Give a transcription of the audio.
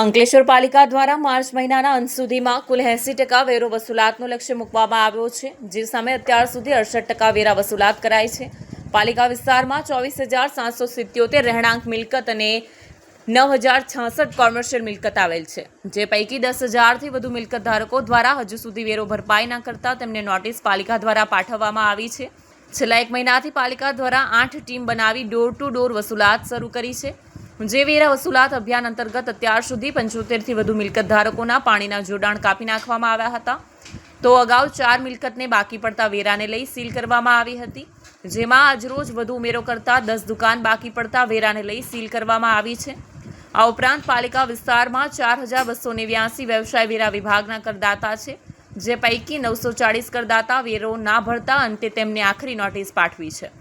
અંકલેશ્વર પાલિકા દ્વારા માર્ચ મહિનાના અંત સુધીમાં કુલ એંસી ટકા વેરો વસૂલાતનો લક્ષ્ય મૂકવામાં આવ્યો છે, જે સામે અત્યાર સુધી અડસઠ ટકા વેરા વસૂલાત કરાઈ છે. પાલિકા વિસ્તારમાં ચોવીસ હજાર સાતસો સિત્યોતેર રહેણાંક મિલકત અને નવ હજાર છાસઠ કોમર્શિયલ મિલકત આવેલ છે, જે પૈકી દસ હજારથી વધુ મિલકત ધારકો દ્વારા હજુ સુધી વેરો ભરપાઈ ન કરતા તેમને નોટિસ પાલિકા દ્વારા પાઠવવામાં આવી છે. છેલ્લા એક મહિનાથી પાલિકા દ્વારા આઠ ટીમ બનાવી ડોર ટુ ડોર વસૂલાત શરૂ કરી છે. જે વેરા વસૂલાત અભિયાન અંતર્ગત અત્યાર સુધી પંચોતેરથી વધુ મિલકત ધારકોના પાણીના જોડાણ કાપી નાખવામાં આવ્યા હતા. તો અગાઉ ચાર મિલકતને બાકી પડતા વેરાને લઈ સીલ કરવામાં આવી હતી. જેમાં આજરોજ વધુ ઉમેરો કરતા દસ દુકાન બાકી પડતા વેરાને લઈ સીલ કરવામાં આવી છે. આ ઉપરાંત પાલિકા વિસ્તારમાં ચાર હજાર બસો નેવ્યાસી વ્યવસાય વેરા વિભાગના કરદાતા છે, જે પૈકી નવસો ચાળીસ કરદાતા વેરો ના ભરતા અંતે તેમને આખરી નોટિસ પાઠવી છે.